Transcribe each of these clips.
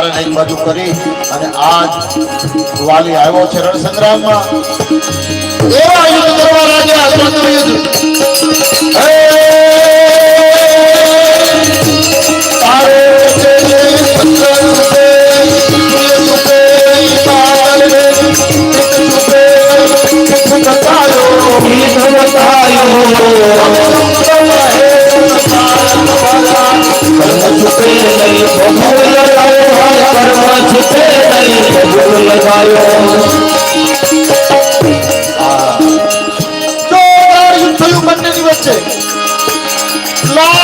તારણ એક બાજુ કરી અને આજ વાલી આવ્યો છે રણસંગ્રામમાં. એવા યુદ્ધ કરવા લાગ્યા દ્વંદ્વ યુદ્ધ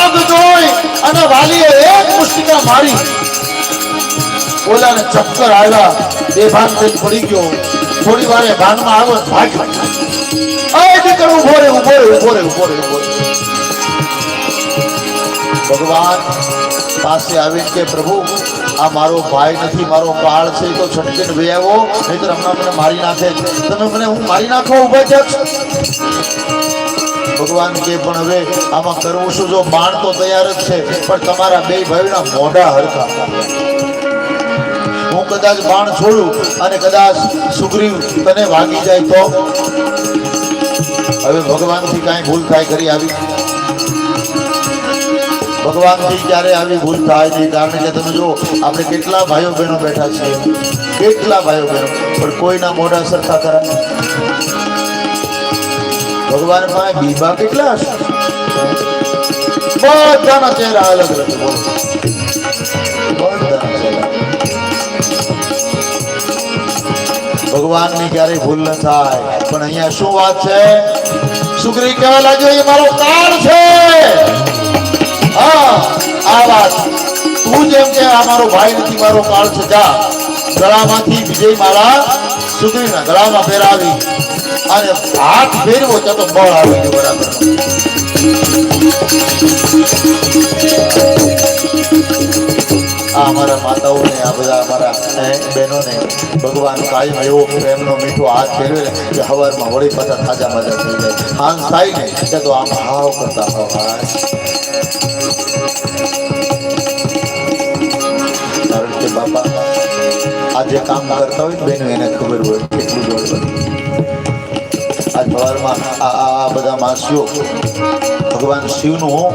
કર્મ જોઈ અને વાલીએ એક મુષ્ટિકા મારી. ઓલાને ચક્કર આવ્યા બેભાન થઈને પડી ગયો થોડી વારે ભાનમાં આવ્યો ભાગ અય દીકરો ઊભો ઊભો રે ઊભો રે ઊભો રે ઊભો રે ભગવાન પાસે આવીને કે, પ્રભુ, આ મારો ભાઈ નથી, મારો બાળ છે, તો છટકીને બે આવ્યો નહીતર હમણાં મને મારી નાખે તમે મને હું મારી નાખો ઊભા થયા ભગવાન કે, પણ હવે આમાં કરવું શું? જો બાણ તો તૈયાર જ છે, પણ તમારા બે ભાઈના મોઢા હરખા. હું કદાચ બાણ છોડું અને કદાચ સુગ્રીવ તને વાગી જાય તો? હવે ભગવાનથી કાંઈ ભૂલ થાય કરી આવી? ભગવાનથી ક્યારે આવી ભૂલ થાય નહીં કારણ કે તમે જો આપણે કેટલા ભાઈઓ બહેનો બેઠા છીએ. કેટલા ભાઈઓ બહેનો. પણ કોઈના મોઢા સરખા કરા ભગવાન પાસે બીબા કેટલા હશે? બધાના ચહેરા અલગ અલગ બધાના ચહેરા. ભગવાનની ક્યારેય ભૂલ ન થાય. પણ અહીંયા શું વાત છે? સુગ્રી કહેવા લાગ્યો, એ મારો કાળ છે. આ જેમ કે આ મારો મારો કાળ છે, જા. ગળામાંથી વિજય માળા સુગ્રીના ગળામાં ફેરાવી. અને હાથ ફેરવો તો બળ બરાબર. આ અમારા માતાઓને, આ બધા અમારા બહેનોને, ભગવાન કાયમ એવો પ્રેમનો મીઠો હાથ ફેરવે કે હવારમાં વળી પાછા તાજા મજા થઈ જાય. હાંસ થાય ને તો આમ હાવ કરતા હાય. આ જે કામ કરતા હોય બેન, એને ખબર હોય કેટલું જોડ આજ સવારમાં આ આ આ બધા માસીઓ, ભગવાન શિવનું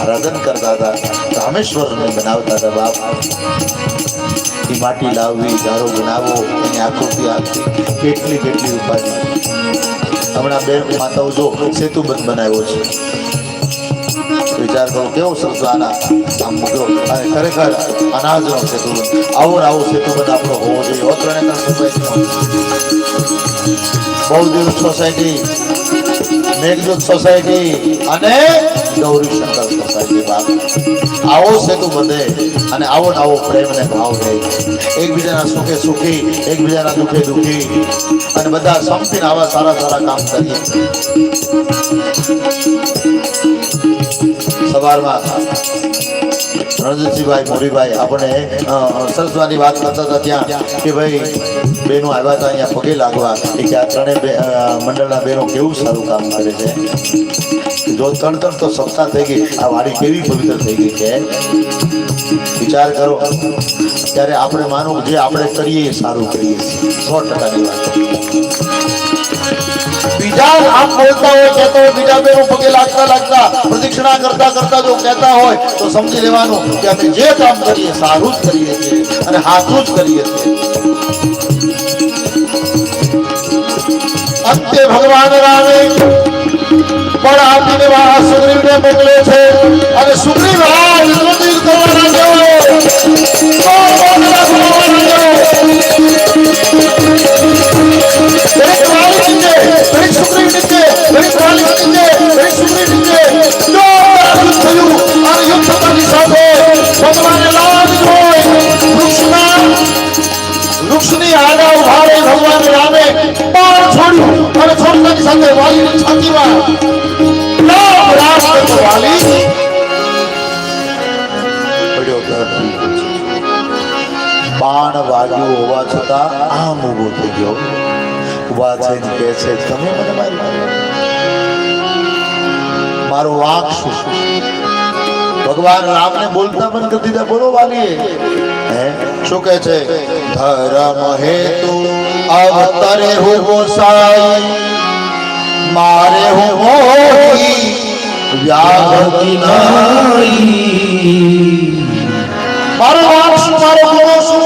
આરાધન કરતા હતા, રામેશ્વરને બનાવતા હતા બાપ. એ માટી લાવવી, ધારો બનાવો એની આકૃતિ આપવી કેટલી કેટલી ઉપાધિ. હમણાં બે માતાઓ જો સેતુબંધ બનાવ્યો છે. વિચાર કરો કેવો સંસાર આમ મુદ્રો અને ખરેખર અનાજનો સેતુ આવો આવો સેતુ બધા આપણો હોવો જોઈએ. ત્રણે ત્રણ સોસાયટીનો બહુદેવ સોસાયટી મેઘજોત સોસાયટી અને ગૌરી શંકર સોસાયટી બાપ આવો સેતુ બંધે અને આવો આવો પ્રેમ અને ભાવ રહે એકબીજાના સુખે સુખી, એકબીજાના દુઃખે દુઃખી અને બધા સંપીને આવા સારા સારા કામ કરીએ. સવારમાં. રણજીતસિંહભાઈ મોરીભાઈ, આપણે સરસવાની વાત કરતા હતા ત્યાં કે ભાઈ, બેનો આવ્યા હતા અહીંયા પગે લાગવા. કે આ ત્રણેય મંડળના બેનો કેવું સારું કામ કરે છે? જો ત્રણ ત્રણ તો સપ્તાહ થઈ ગઈ, આ વાડી કેવી પવિત્ર થઈ ગઈ છે? વિચાર કરો. ત્યારે આપણે માનો જે આપણે કરીએ એ સારું કરીએ સો ટકાની વાત. બીજા આમ બોલતા હોય કહેતો હોય બીજા બેનો પગે લાગતા લાગતા, પ્રદક્ષિણા કરતા કરતા જો કહેતા હોય, તો સમજી લેવાનું કે અમે જે કામ કરીએ, સારું જ કરીએ છીએ અને હાથું જ કરીએ છીએ. અંતે ભગવાન રામે પણ આપીને આ સુગ્રીવને મોકલે છે. છોડતાની વાલી. છાતીમાં રામ રામ કરતો વાલી. બાણ વાગ્યું હોવા છતાં આમ ઊભો થઈ ગયો. વાચન કહે છે, તમે મને મારી મારો. વાક શું? ભગવાન રામને બોલતા બંધ કરી દીધા. બોલો વાલીએ હે? શું કહે છે? ધર્મ હેતુ અવતરે હો ગોસાઈ મારે હો મોહી વ્યાહતિ મારો વાંક શું મારો શું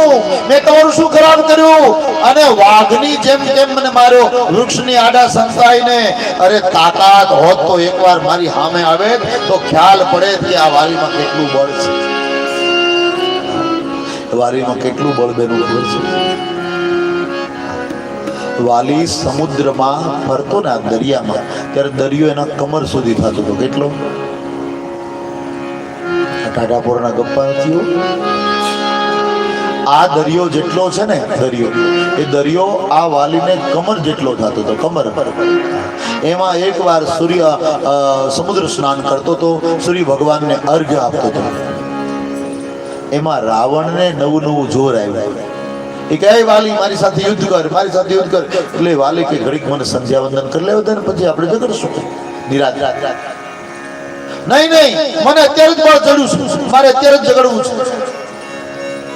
મેં તમારું શું ખરાબ કર્યું? અને વાઘની જેમ કેમ મને માર્યો? વૃક્ષની આડા સંતાઈને, અરે તાકાત હોત તો એકવાર મારી સામે આવે તો ખ્યાલ પડે કે આ વારીમાં કેટલું બળ છે. વારીમાં કેટલું બળ બેનું છે. વાલી સમુદ્રમાં ફરતો ને આ દરિયામાં, ત્યારે દરિયો એના કમર સુધી થતો હતો. કેટલો? ટાટાપોરના ગપ્પા નથી આ દરિયો જેટલો છે ને, દરિયો, એ દરિયો આ વાલીને કમર જેટલો થતો હતો, કમર. એમાં એકવાર સૂર્ય સમુદ્ર સ્નાન કરતો તો સૂર્ય ભગવાનને અર્ઘ્ય આપતો હતો. એમાં રાવણને નવું નવું જોર આવ્યું. એ કહે વાલી, મારી સાથે યુદ્ધ કર, મારી સાથે યુદ્ધ કર. એટલે વાલી કે, ઘડીક મને સંધ્યા વંદન કરી લેવો ને પછી આપણે તો કરશું નિરાજ નહીં નહીં, મને અત્યારે જ બળ ચડ્યું છું. મારે અત્યારે જ ઝઘડવું છે.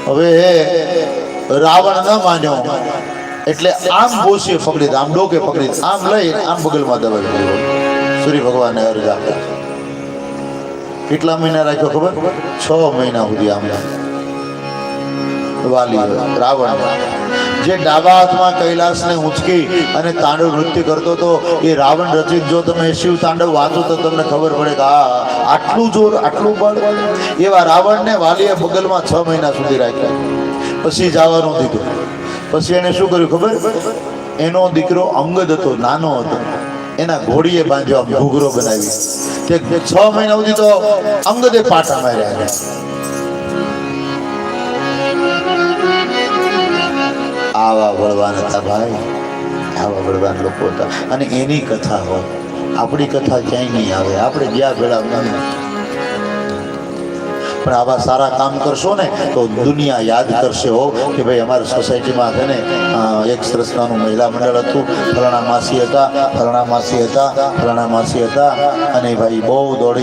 હવે રાવણ ન માન્યો. એટલે આમ બોસીએ પકડી આમ ડોકે પકડી આમ લઈ આમ બગલમાં દબાવી દીધો સૂર્ય ભગવાનને અર્જ આપ્યા. કેટલા મહિના રાખ્યો ખબર? છ મહિના સુધી આમ વાલી રાવણ જે ડાબા હાથમાં કૈલાસને ઉંચકી અને તાંડવ નૃત્ય કરતો હતો, એ રાવણ રચિત જો તમે શિવ તાંડવ વાંચો તો તમને ખબર પડે કે આ આટલું જોર, આટલું બળ. એવા રાવણને વાલીએ બગલમાં છ મહિના સુધી રાખ્યા. પછી જવાનું દીધું. પછી એને શું કર્યું ખબર? એનો દીકરો અંગદ હતો, નાનો હતો. એના ઘોડીએ બાંધ્યો, આમ ઘૂઘરો બનાવી. તે છ મહિના સુધી તો અંગદે પાટા માર્યા. આવા બળવાન હતા ભાઈ. આવા બળવાન લોકો હતા. અને એની કથા હોય. આપણી કથા ક્યાંય નહીં આવે. આપણે જ્યાં ભેળા નહીં પણ આવા સારા કામ કરશો ને, તો દુનિયા યાદ કરશે હો કે ભાઈ અમારી સોસાયટીમાં છે ને એક સરસનાનું મહિલા મંડળ હતું. ફલાણા માસી હતા, ફલાણા માસી હતા, ફલાણા માસી હતા. અને ભાઈ બહુ દોડી